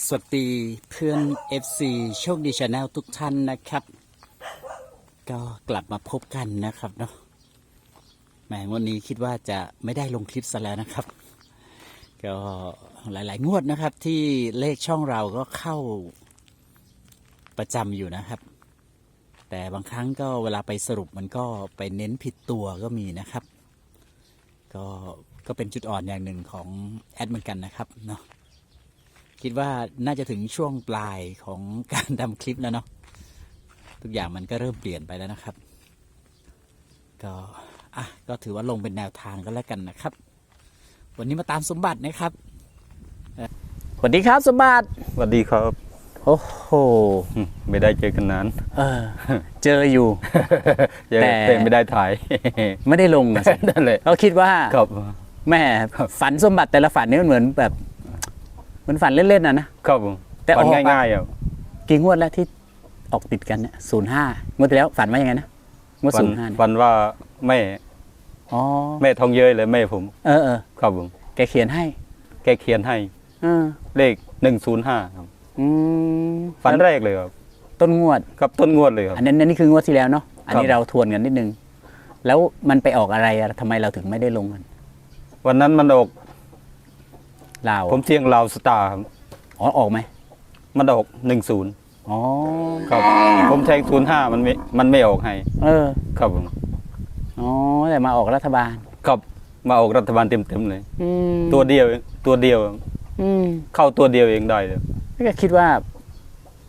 สวัสดีเพื่อน FC โชคดีชาแนลทุกท่านนะครับ ก็กลับมาพบกันนะครับเนาะแหมวันนี้คิดว่าจะไม่ได้ลงคลิปซะแล้วนะครับ ก็หลาย ๆ งวดนะครับ ที่เลขช่องเราก็เข้าประจำอยู่นะครับ แต่บางครั้งก็เวลาไปสรุปมันก็ไปเน้นผิดตัวก็มีนะครับ ก็ก็เป็นจุดอ่อนอย่างหนึ่งของแอดเหมือนกันนะครับเนาะ คิดว่าน่าจะถึงช่วงปลายของการทำคลิปแล้วเนาะทุกอย่างมันก็เริ่มเปลี่ยนไปแล้วนะครับ ก็อะก็ถือว่าลงเป็นแนวทางก็แล้วกันนะครับ วันนี้มาตามสมบัตินะครับเอ่อสวัสดีครับสมบัติสวัสดีครับ โอ้โหอืมไม่ได้เจอกันนานเออ เจออยู่เจอแต่แต่ไม่ได้ถ่าย ไม่ได้ลงนะสินั่นแหละเราคิดว่าครับแม่ฝันสมบัติแต่ละฝันนี่มันเหมือนแบบ เหมือนฝันเล่นๆนะนะ ครับผมแต่ฝันออกอะง่ายๆอะกี่งวดแล้วที่ออกติดกันเนี่ยศูนย์ห้างวดที่แล้วฝันว่ายังไงนะงวดฝัศูนย์ห้าฝันว่าแม่อ๋อแม่ทองเย้ยเลยแม่ผม เออเออครับผม แกเขียนให้แกเขียนให้เออเลขหนึ่งศูนย์ห้าครับอืมฝันแรกเลยครับต้นงวด กับต้นงวดเลยครับ อันนั้นอันนี้คืองวดที่แล้วเนาะอันนี้ครับ เราทวนกันนิดนึง แล้วมันไปออกอะไรอะทำไมเราถึงไม่ได้ลงกันวันนั้นมันออก ลาวผมเชียงลาวสตาร์ครับอ๋อออกไหมมันออกหนึ่งศูนย์อ๋อครับ ผมแทงศูนย์ห้ามันไม่มันไม่ออกให้ เออครับผมอ๋อแต่มาออกรัฐบาลครับมาออกรัฐบาลเต็มๆเลย อืมตัวเดียวตัวเดียว อืมเข้าตัวเดียวเองได้เลย ก็คิดว่า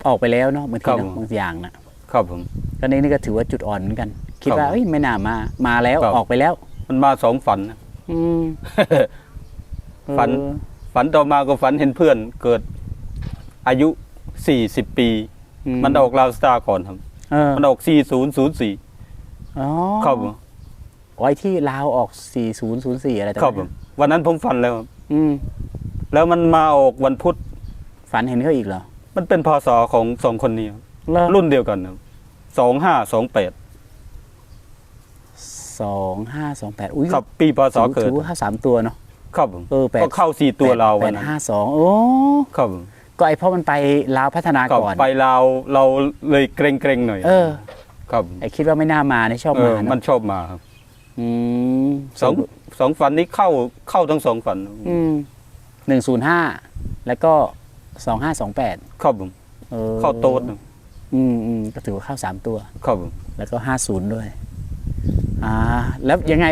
ออกไปแล้วเนาะบางทีครับเนอะบางอย่างนะครับผม ก็นี่นี่ก็ถือว่าจุดอ่อนเหมือนกัน คิดว่าครับเอ้ยไม่น่ามามาแล้วครับ ออกไปแล้ว มันมาสองฝันนะ อืมฝัน เออ ฝันต่อมาก็ฝันเห็นเพื่อนเกิดอายุสี่สิบปีมันออกลาวสตาร์ก่อนครับ เออมันออกสี่ศูนย์ศูนย์สี่อ๋อครับผมไว้ที่ลาวออก 4004 อะไรต่างครับผมวันนั้นผมฝันแล้วครับอืมแล้วมันมาออกวันพุธ ฝันเห็นเขาอีกเหรอมันเป็นพศของสองคนนี้ครับเหรอรุ่นเดียวกันครับสองห้าสองแปดสองห้าสองแปดอุ้ยครับปีพศถือเกิด ถือว่าสามตัวเนาะ ครับผมเออแปดก็เข้าสี่ตัวเราแปวันดนั้นห้าสองโอ้ครับผมก็ไอเพราะมันไปลาวพัฒนาครับก่อนไปลาวเราเลยเกรงเกรงๆหน่อยเออ ครับผมไอคิดว่าไม่น่ามาในชอบเอมาอมันเนาะชอบมาครับอืมสองสองฝันนี้เข้าเข้าทั้งสองฝันอืมหนึ่งศูนย์ห้าแล้วก็สองห้าสองแปดครับผมเออเข้าโต๊ดนะอืมอืมก็ถือว่าเข้าสามตัว ครับผมแล้วก็ห้าศูนย์ด้วย อ่า แล้วยังไง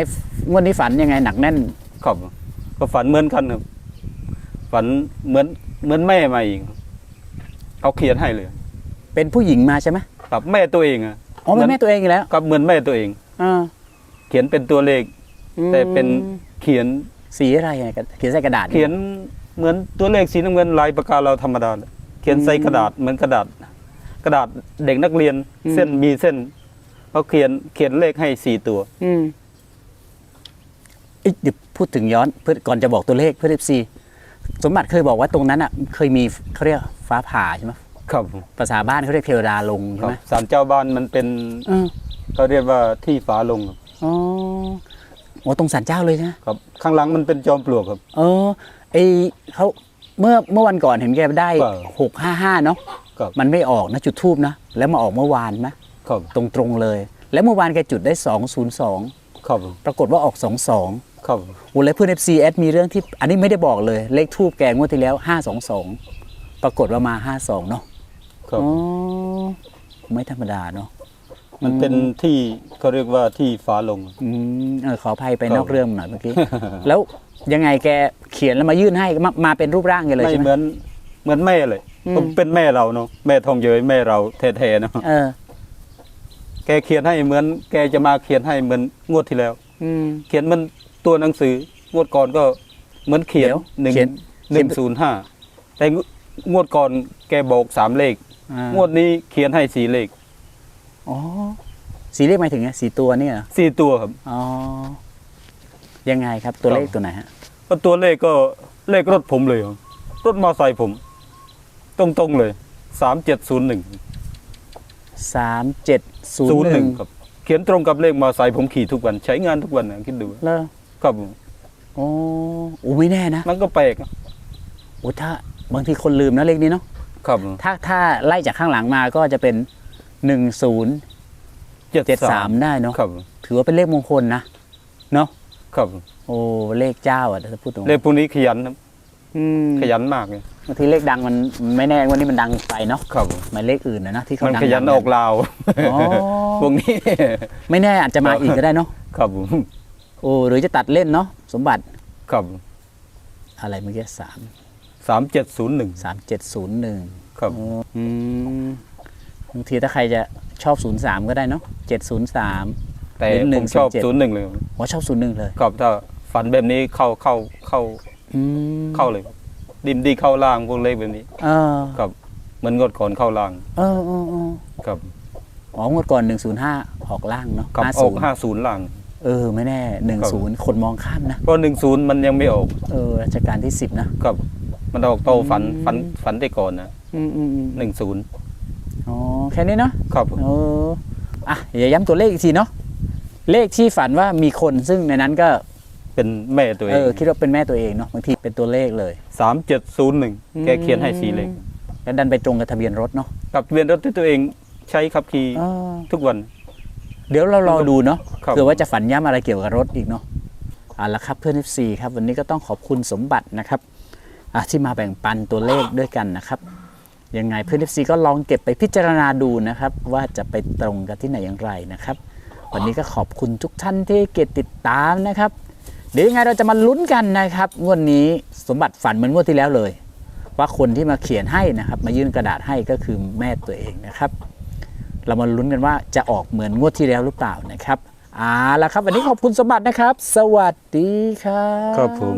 งวดนี้ฝันยังไงหนักแน่น ครับ ก็ฝันเหมือนกันครับ ฝันเหมือนเหมือนแม่มาอีกครับเขาเขียนให้เลย เป็นผู้หญิงมาใช่ไหมครับแม่ตัวเองอะอ๋อเป็นแม่ตัวเองอีกแล้วครับเหมือนแม่ตัวเอง อ่าเขียนเป็นตัวเลขแต่เป็นเขียนสีอะไรอะเขียนใส่กระดาษเขียนเหมือนตัวเลขสีน้ำเงินลายปากกาเราธรรมดาเลยเขียนใส่กระดาษเหมือนกระดาษ กระดาษเด็กนักเรียนเส้นมีเส้นเขาเขียนเขียนเลขให้สี่ตัว อืมเอ้ยเดี๋ยว พูดถึงย้อนเพื่อก่อนจะบอกตัวเลขเพื่อเอฟซีสมบัติเคยบอกว่าตรงนั้นอะเคยมีเขาเรียกฟ้าผ่าใช่ไหมครับภาษาบ้านเขาเรียกเทวดาลงคใช่รับไหมศาลเจ้าบ้านมันเป็นเออเขาเรียกว่าที่ฝาลงครับอ๋อโอ้ตรงสันเจ้าเลยใช่ไหมครับ ข้างหลังมันเป็นจอมปลวกครับ เออไอเขาเมื่อเมื่อวันก่อนเห็นแกได้ครับหกห้าห้าเนาะครับมันไม่ออกนะจุดทูบนะแล้วมาออกเมื่อวานไหมครับตรงตรงๆเลย แล้วเมื่อวานแกจุดได้สองศูนย์สองครับปรากฏว่าออกสองสอง ครับโอ้แล้วเพื่อน FC แอดมีเรื่องที่อันนี้ไม่ได้บอกเลย เลขทูบแกงวดที่แล้ว 522 ปรากฏว่ามา 52 เนาะครับอ๋อไม่ธรรมดาเนาะ มันเป็นที่เขาเรียกว่าที่ฝาลง อืมเออขออภัยไปครับนอกเรื่องหน่อยเมื่อกี้ แล้วยังไงแกเขียนแล้วมายื่นให้มามาเป็นรูปร่างกันเลยไม่ใช่ไหเหม มือนเหมือนแม่เลยอืมก็เป็นแม่เราเนาะแม่ทองเย้ยแม่เราแท้ๆเนาะเออ แกเขียนให้เหมือน แกจะมาเขียนให้เหมือนงวดที่แล้ว อืม เขียนมัน ตัวหนังสืองวดก่อนก็เหมือนเขียนเดี๋ยวหนึ่งเขียนหนึ่งศูนย์ห้าแต่งวดก่อนแกบอกสามเลขอ่างวดนี้เขียนให้สี่เลขอ๋อสีเลขหมายถึงไงสีตัวเนี่ยเหรอสี่ตัวครับอ๋อยังไงครับตัวเลขครับตัวไหนฮะก็ตัวเลขก็เลขรถผมเลยครับรถมอไซค์ผม ตรงๆเลยสามเจ็ดศูนย์หนึ่งสามเจ็ดศูศูนนย์ย์หหนึ่นึ่งงครับเขียนตรงกับเลขมอไซค์ผมขี่ทุกวัน ใช้งานทุกวันนะคิดดูเลอ ครับผมโอ้โอ้ไม่แน่นะมันก็แปลกนะโอ้ถ้าบางทีคนลืมนะเลขนี้เนาะครับถ้าถ้าไล่จากข้างหลังมาก็จะเป็นหนึ่งศูนย์เจ็ดสามได้เนาะครับถือว่าเป็นเลขมงคลนะเนาะครับโอ้เลขเจ้าอะถ้าพูดตรงเลขพวกนี้ขยันครับอืมขยันมากเลยบางทีเลขดังมันมันไม่แน่วันนี้มันดังไปเนาะครับหมายเลขอื่นนะนะที่เขามันดังขยันๆออกลาวอ๋อพวกนี้ ไม่แน่อาจจะมาอีกก็ได้เนาะครับผม โอ้หรือจะตัดเล่นเนาะสมบัติครับอะไรเมื่อกี้สามสามเจ็ดศูนย์หนึ่งสามเจ็ดศูนย์หนึ่งครับอืมบางทีถ้าใครจะชอบศูนย์สามก็ได้เนาะเจ็ดศูนย์สามแต่หรือผมชอบ107ศูนย์หนึ่งเลยผมชอบศูนย์หนึ่งเลยครับถ้าฝันแบบนี้เข้าเข้าเข้าอืมเข้าเลยครับดิมดีเข้าล่างพวกเลขแบบนี้เออครับเหมือนงดก่อนเข้าล่างเออเออเออครับอ๋องวดก่อนหนึ่งศูนย์ห้าออกล่างเนาะกับห้าออศูกนย์ห้าศูนย์ล่าง เออ ไม่แน่หนึ่งศูนย์คนมองข้ามนะ เพราะหนึ่งศูนย์มันยังไม่ออก เออรัชกาลที่สิบนะ ครับ มันออกโตฝันฝันฝันได้ก่อนนะอืมอืมอืมหนึ่งศูนย์อ๋อ แค่นี้เนาะ ครับเอออะอย่าย้ำตัวเลขอีกทีเนาะ เลขที่ฝันว่ามีคนซึ่งในนั้นก็เป็นแม่ตัวเอเองอคิดว่าเป็นแม่ตัวเองเนาะ บางทีเป็นตัวเลขเลยสามเจ็ดศูนย์หนึ่งแกเขียนให้สีเลขแล้วดันไปตรงกับทะเบียนรถเนาะ กับทะเบียนรถที่ตัวเองใช้ขับขี่เออทุกวัน เดี๋ยวเรารอดูเนาะครับเผื่อว่าจะฝันย้ำอะไรเกี่ยวกับรถอีกเนาะเอาละครับเพื่อน FC ครับวันนี้ก็ต้องขอบคุณสมบัตินะครับอะที่มาแบ่งปันตัวเลขด้วยกันนะครับยังไงเพื่อน FC ก็ลองเก็บไปพิจารณาดูนะครับ ว่าจะไปตรงกันที่ไหนอย่างไรนะครับ วันนี้ก็ขอบคุณทุกท่านที่เกดติดตามนะครับ เดี๋ยวยังไงเราจะมาลุ้นกันนะครับงวดนี้สมบัติฝันเหมือนงวดที่แล้วเลย ว่าคนที่มาเขียนให้นะครับ มายื่นกระดาษให้ก็คือแม่ตัวเองนะครับ เรามาลุ้นกันว่าจะออกเหมือนงวดที่แล้วหรือเปล่านะครับเอาละครับ วันนี้ขอบคุณสมบัตินะครับ สวัสดีครับ ครับผม